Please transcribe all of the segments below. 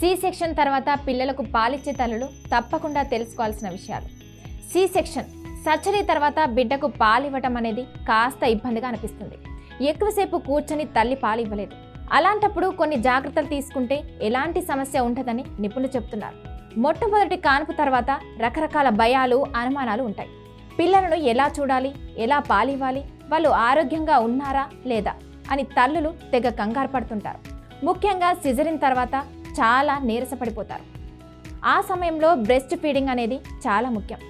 C section తర్వాత పిల్లలకు పాలిచ్చే తల్లులు తప్పకుండా తెలుసుకోవాల్సిన విషయాలు. సి సెక్షన్ సర్జరీ తర్వాత బిడ్డకు పాలు ఇవ్వటం అనేది కాస్త ఇబ్బందిగా అనిపిస్తుంది. ఎక్కువసేపు కూర్చొని తల్లి పాలు ఇవ్వలేదు అలాంటప్పుడు కొన్ని జాగ్రత్తలు తీసుకుంటే ఎలాంటి సమస్య ఉంటుందని నిపుణులు చెప్తున్నారు మొట్టమొదటి కాన్పు తర్వాత రకరకాల భయాలు అనుమానాలు ఉంటాయి. పిల్లలను ఎలా చూడాలి ఎలా పాలివ్వాలి వాళ్ళు ఆరోగ్యంగా ఉన్నారా లేదా అని తల్లులు తెగ కంగారు పడుతుంటారు. ముఖ్యంగా సిజరిన్ తర్వాత చాలా నీరసపడిపోతారు. ఆ సమయంలో బ్రెస్ట్ ఫీడింగ్ అనేది చాలా ముఖ్యం.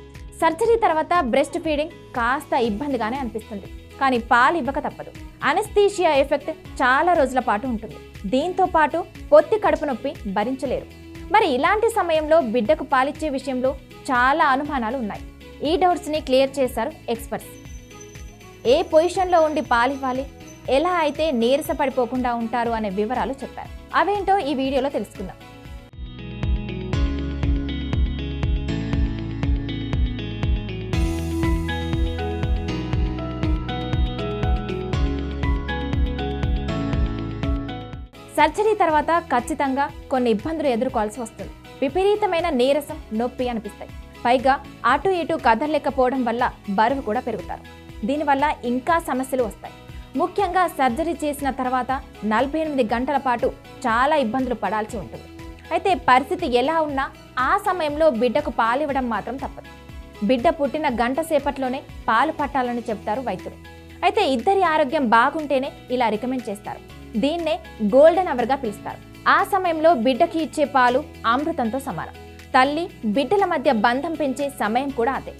సర్జరీ తర్వాత బ్రెస్ట్ ఫీడింగ్ కాస్త ఇబ్బందిగానే అనిపిస్తుంది. కానీ పాలు ఇవ్వక తప్పదు. అనస్థీషియా ఎఫెక్ట్ చాలా రోజుల పాటు ఉంటుంది. దీంతో పాటు పొత్తి కడుపు నొప్పి భరించలేరు. మరి ఇలాంటి సమయంలో బిడ్డకు పాలిచ్చే విషయంలో చాలా అనుమానాలు ఉన్నాయి. ఈ డౌట్స్ని క్లియర్ చేశారు ఎక్స్పర్ట్స్ ఏ పొజిషన్లో ఉండి పాలివ్వాలి ఎలా అయితే నీరస పడిపోకుండా ఉంటారు అనే వివరాలు చెప్పారు. అవేంటో ఈ వీడియోలో తెలుసుకుందాం. సర్జరీ తర్వాత ఖచ్చితంగా కొన్ని ఇబ్బందులు ఎదుర్కోవాల్సి వస్తుంది. విపరీతమైన నీరసం నొప్పి అనిపిస్తాయి. పైగా అటు ఇటు కదలలేకపోవడం వల్ల బరువు కూడా పెరుగుతారు. దీనివల్ల ఇంకా సమస్యలు వస్తాయి. ముఖ్యంగా సర్జరీ చేసిన తర్వాత నలభై ఎనిమిది గంటల పాటు చాలా ఇబ్బందులు పడాల్సి ఉంటుంది. అయితే పరిస్థితి ఎలా ఉన్నా ఆ సమయంలో బిడ్డకు పాలివ్వడం మాత్రం తప్పదు. బిడ్డ పుట్టిన గంట సేపట్లోనే పాలు పట్టాలని చెప్తారు వైద్యులు. అయితే ఇద్దరి ఆరోగ్యం బాగుంటేనే ఇలా రికమెండ్ చేస్తారు. దీన్నే గోల్డెన్ అవర్గా పిలుస్తారు. ఆ సమయంలో బిడ్డకి ఇచ్చే పాలు అమృతంతో సమానం. తల్లి బిడ్డల మధ్య బంధం పెంచే సమయం కూడా అదే.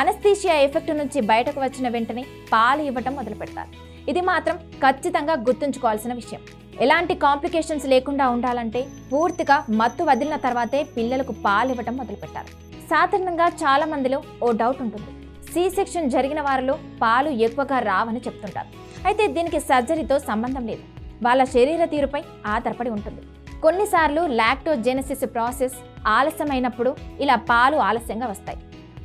అనస్థీషియా ఎఫెక్ట్ నుంచి బయటకు వచ్చిన వెంటనే పాలు ఇవ్వటం మొదలు పెడతారు ఇది మాత్రం ఖచ్చితంగా గుర్తుంచుకోవాల్సిన విషయం. ఎలాంటి కాంప్లికేషన్స్ లేకుండా ఉండాలంటే పూర్తిగా మత్తు వదిలిన తర్వాతే పిల్లలకు పాలు ఇవ్వటం మొదలుపెట్టారు. సాధారణంగా చాలా మందిలో ఓ డౌట్ ఉంటుంది. సి సెక్షన్ జరిగిన వారిలో పాలు ఎక్కువగా రావని చెప్తుంటారు. అయితే దీనికి సర్జరీతో సంబంధం లేదు. వాళ్ళ శరీర తీరుపై ఆధారపడి ఉంటుంది. కొన్నిసార్లు లాక్టోజెనసిస్ ప్రాసెస్ ఆలస్యమైనప్పుడు ఇలా పాలు ఆలస్యంగా వస్తాయి.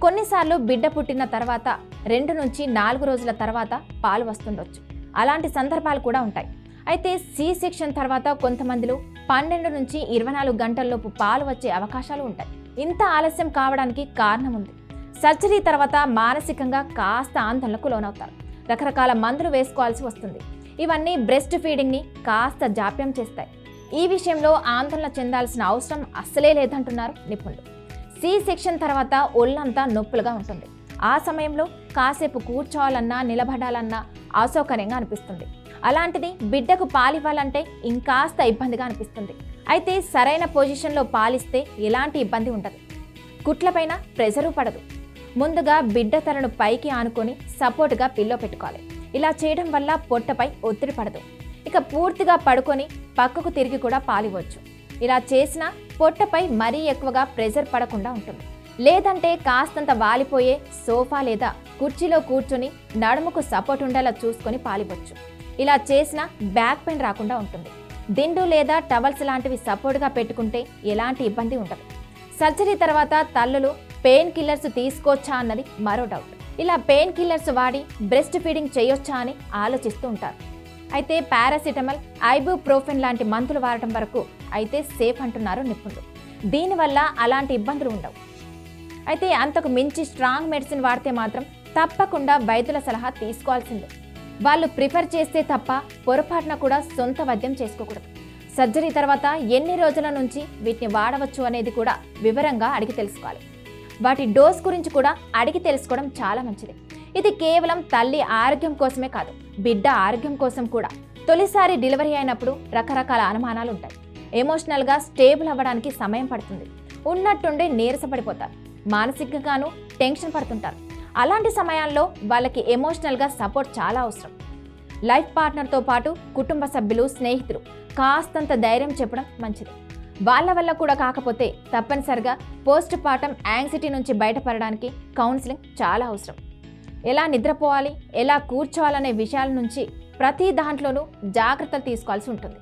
కొన్నిసార్లు బిడ్డ పుట్టిన తర్వాత రెండు నుంచి నాలుగు రోజుల తర్వాత పాలు వస్తుండొచ్చు. అలాంటి సందర్భాలు కూడా ఉంటాయి. అయితే సి సెక్షన్ తర్వాత కొంతమందిలో పన్నెండు నుంచి ఇరవై నాలుగు గంటల్లోపు పాలు వచ్చే అవకాశాలు ఉంటాయి. ఇంత ఆలస్యం కావడానికి కారణం ఉంది. సర్జరీ తర్వాత మానసికంగా కాస్త ఆందోళనకు లోనవుతారు. రకరకాల మందులు వేసుకోవాల్సి వస్తుంది. ఇవన్నీ బ్రెస్ట్ ఫీడింగ్ని కాస్త జాప్యం చేస్తాయి. ఈ విషయంలో ఆందోళన చెందాల్సిన అవసరం అస్సలే లేదంటున్నారు నిపుణులు. సి సెక్షన్ తర్వాత ఒళ్ళంతా నొప్పులుగా ఉంటుంది. ఆ సమయంలో కాసేపు కూర్చోవాలన్నా నిలబడాలన్నా అసౌకర్యంగా అనిపిస్తుంది. అలాంటిది బిడ్డకు పాలివ్వాలంటే ఇంకాస్త ఇబ్బందిగా అనిపిస్తుంది. అయితే సరైన పొజిషన్లో పాలిస్తే ఎలాంటి ఇబ్బంది ఉండదు. కుట్లపైన ప్రెజరు పడదు. ముందుగా బిడ్డ తలను పైకి ఆనుకొని సపోర్ట్గా పిల్లో పెట్టుకోవాలి. ఇలా చేయడం వల్ల పొట్టపై ఒత్తిడి పడదు. ఇక పూర్తిగా పడుకొని పక్కకు తిరిగి కూడా పాలివ్వచ్చు. ఇలా చేసిన పొట్టపై మరీ ఎక్కువగా ప్రెజర్ పడకుండా ఉంటుంది. లేదంటే కాస్తంత వాలిపోయే సోఫా లేదా కుర్చీలో కూర్చొని నడుముకు సపోర్ట్ ఉండేలా చూసుకొని పాలిపోవచ్చు ఇలా చేసిన బ్యాక్ పెయిన్ రాకుండా ఉంటుంది. దిండు లేదా టవల్స్ లాంటివి సపోర్ట్గా పెట్టుకుంటే ఎలాంటి ఇబ్బంది ఉండదు. సర్జరీ తర్వాత తల్లులు పెయిన్ కిల్లర్స్ తీసుకోవచ్చా అన్నది మరో డౌట్. ఇలా పెయిన్ కిల్లర్స్ వాడి బ్రెస్ట్ ఫీడింగ్ చేయొచ్చా అని ఆలోచిస్తూ ఉంటారు. అయితే పారాసిటమల్ ఐబుప్రోఫెన్ లాంటి మందులు వాడటం వరకు అయితే సేఫ్ అంటున్నారు నిపుణులు. దీనివల్ల అలాంటి ఇబ్బందులు ఉండవు. అయితే అంతకు మించి స్ట్రాంగ్ మెడిసిన్ వాడితే మాత్రం తప్పకుండా వైద్యుల సలహా తీసుకోవాల్సిందే. వాళ్ళు ప్రిఫర్ చేస్తే తప్ప పొరపాటున కూడా సొంత వైద్యం చేసుకోకూడదు. సర్జరీ తర్వాత ఎన్ని రోజుల నుంచి వీటిని వాడవచ్చు అనేది కూడా వివరంగా అడిగి తెలుసుకోవాలి. వాటి డోస్ గురించి కూడా అడిగి తెలుసుకోవడం చాలా మంచిది. ఇది కేవలం తల్లి ఆరోగ్యం కోసమే కాదు బిడ్డ ఆరోగ్యం కోసం కూడా. తొలిసారి డెలివరీ అయినప్పుడు రకరకాల అనుమానాలు ఉంటాయి. ఎమోషనల్గా స్టేబుల్ అవ్వడానికి సమయం పడుతుంది. ఉన్నట్టుండి నీరసపడిపోతారు. మానసికంగాను టెన్షన్ పడుతుంటారు. అలాంటి సమయాల్లో వాళ్ళకి ఎమోషనల్గా సపోర్ట్ చాలా అవసరం. లైఫ్ పార్ట్నర్తో పాటు కుటుంబ సభ్యులు స్నేహితులు కాస్తంత ధైర్యం చెప్పడం మంచిది. వాళ్ళ వల్ల కూడా కాకపోతే తప్పనిసరిగా పోస్ట్ పార్టం యాంగ్జైటీ నుంచి బయటపడడానికి కౌన్సిలింగ్ చాలా అవసరం. ఎలా నిద్రపోవాలి ఎలా కూర్చోవాలనే విషయాల నుంచి ప్రతి దాంట్లోనూ జాగ్రత్తలు తీసుకోవాల్సి ఉంటుంది.